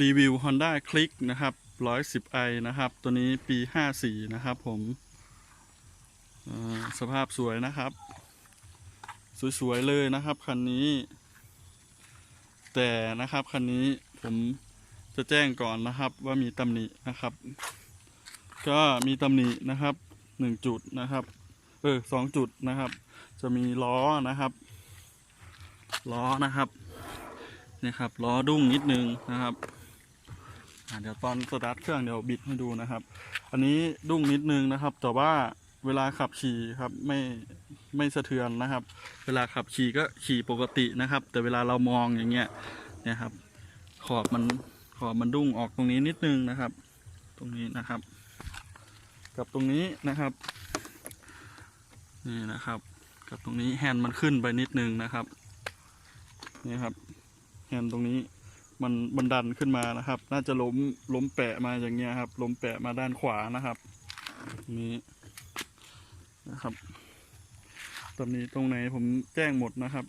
รีวิว Honda Click นะครับ 110i นะครับ ตัวนี้ปี 54 นะครับผมสภาพสวยนะครับ สวยๆเลยนะครับคันนี้ แต่นะครับคันนี้ผมจะแจ้งก่อนนะครับว่ามีตำหนินะครับ ก็มีตำหนินะครับหนึ่งจุดนะครับเออสองจุดนะครับ จะมีล้อนะครับล้อนะครับนี่ครับล้อดุ้งนิดนึงนะครับ เดี๋ยวตอนสตาร์ทเครื่องเดี๋ยวบิดให้ดูนะครับ อันนี้ดุ้งนิดนึงนะครับ แต่ว่าเวลาขับขี่ครับไม่ไม่สะเทือนนะครับ เวลาขับขี่ก็ขี่ปกตินะครับ แต่เวลาเรามองอย่างเงี้ยเนี่ยครับ ขอบมันขอบมันดุ้งออกตรงนี้นิดนึงนะครับ ตรงนี้นะครับ กับตรงนี้นะครับ นี่นะครับ กับตรงนี้แฮนด์มันขึ้นไปนิดนึงนะครับนี่ครับแฮนด์ตรงนี้ มันบันดันขึ้นมานะครับ น่าจะล้มล้มแปะมาอย่างเงี้ยครับ ล้มแปะมาด้านขวานะครับ นี้นะครับตำหนี้ตรงไหนผมแจ้งหมดนะครับ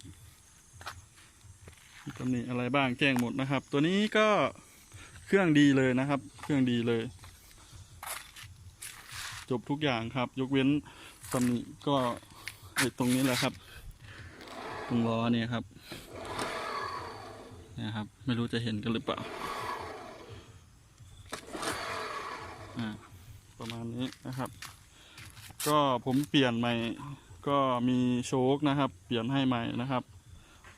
ตำหนี้อะไรบ้างแจ้งหมดนะครับ ตัวนี้ก็เครื่องดีเลยนะครับ เครื่องดีเลย จบทุกอย่างครับ ยกเว้นตำหนิก็ไอ้ตรงนี้แหละครับ ตรงล้อเนี่ยครับ นะครับ ไม่รู้จะเห็นกันหรือเปล่า ประมาณนี้นะครับ ก็ผมเปลี่ยนใหม่ ก็มีโชคนะครับ เปลี่ยนให้ใหม่นะครับ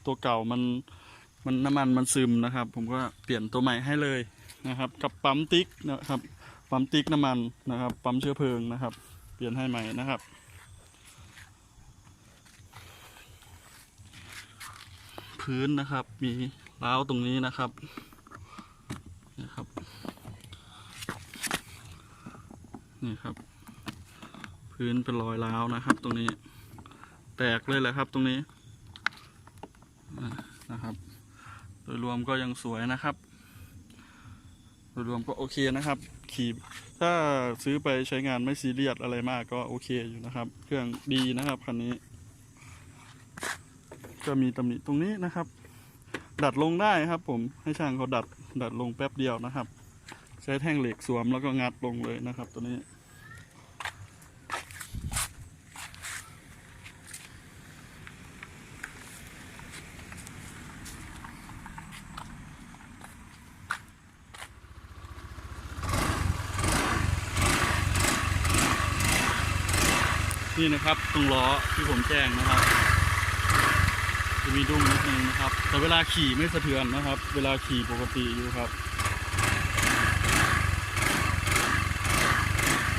ตัวเก่ามันมันน้ำมันมันซึมนะครับ ผมก็เปลี่ยนตัวใหม่ให้เลยนะครับ กับปั๊มติ๊กนะครับ ปั๊มติ๊กน้ำมันนะครับ ปั๊มเชื้อเพลิงนะครับ เปลี่ยนให้ใหม่นะครับพื้นนะครับ มี ร้าวตรงนี้นะครับนะครับ นี่ครับ พื้นเป็นรอยร้าวนะครับ ตรงนี้ แตกเลยแหละครับตรงนี้นะครับ โดยรวมก็ยังสวยนะครับ โดยรวมก็โอเคนะครับ ขี่ถ้าซื้อไปใช้งานไม่ซีเรียสอะไรมากก็โอเคอยู่นะครับ เครื่องดีนะครับคันนี้ ก็มีตำหนิตรงนี้นะครับ ดัดลงได้ครับ ผมให้ช่างเขาดัดดัดลงแป๊บเดียวนะครับ ใช้แท่งเหล็กสวมแล้วก็งัดลงเลยนะครับ ตัวนี้นี่นะครับตรงล้อที่ผมแจ้งนะครับ จะมีดุ้งนิดนึงนะครับ แต่เวลาขี่ไม่สะเทือนนะครับ เวลาขี่ปกติอยู่ครับ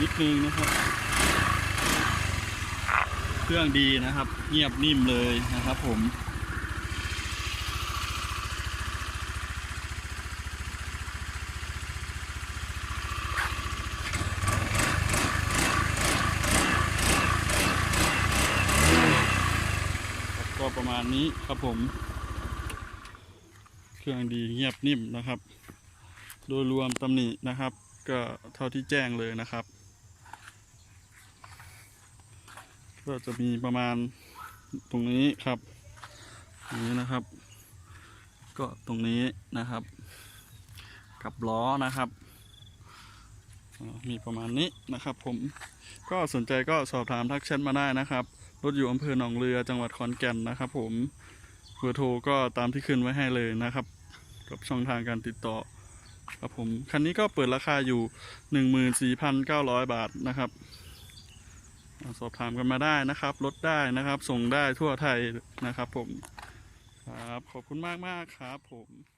นิดนึงนะครับ เครื่องดีนะครับ เงียบนิ่มเลยนะครับผม ก็ ประมาณนี้ครับผม เครื่องดีเงียบนิ่มนะครับ โดยรวมตำหนินะครับ ก็เท่าที่แจ้งเลยนะครับ ก็จะมีประมาณตรงนี้ครับตรงนี้นะครับ ก็ตรงนี้นะครับ กับล้อนะครับมีประมาณนี้นะครับผมก็สนใจก็สอบถามทักแชทมาได้นะครับ รถอยู่อำเภอหนองเรือจังหวัดขอนแก่นนะครับ ผมเบอร์โทรก็ตามที่ขึ้นไว้ให้เลยนะครับ กับช่องทางการติดต่อครับผมคันนี้ก็เปิดราคาอยู่ 14,900 บาทนะครับ สอบถามกันมาได้นะครับลดได้นะครับ ส่งได้ทั่วไทยนะครับ ผมครับขอบคุณมากมากๆครับผม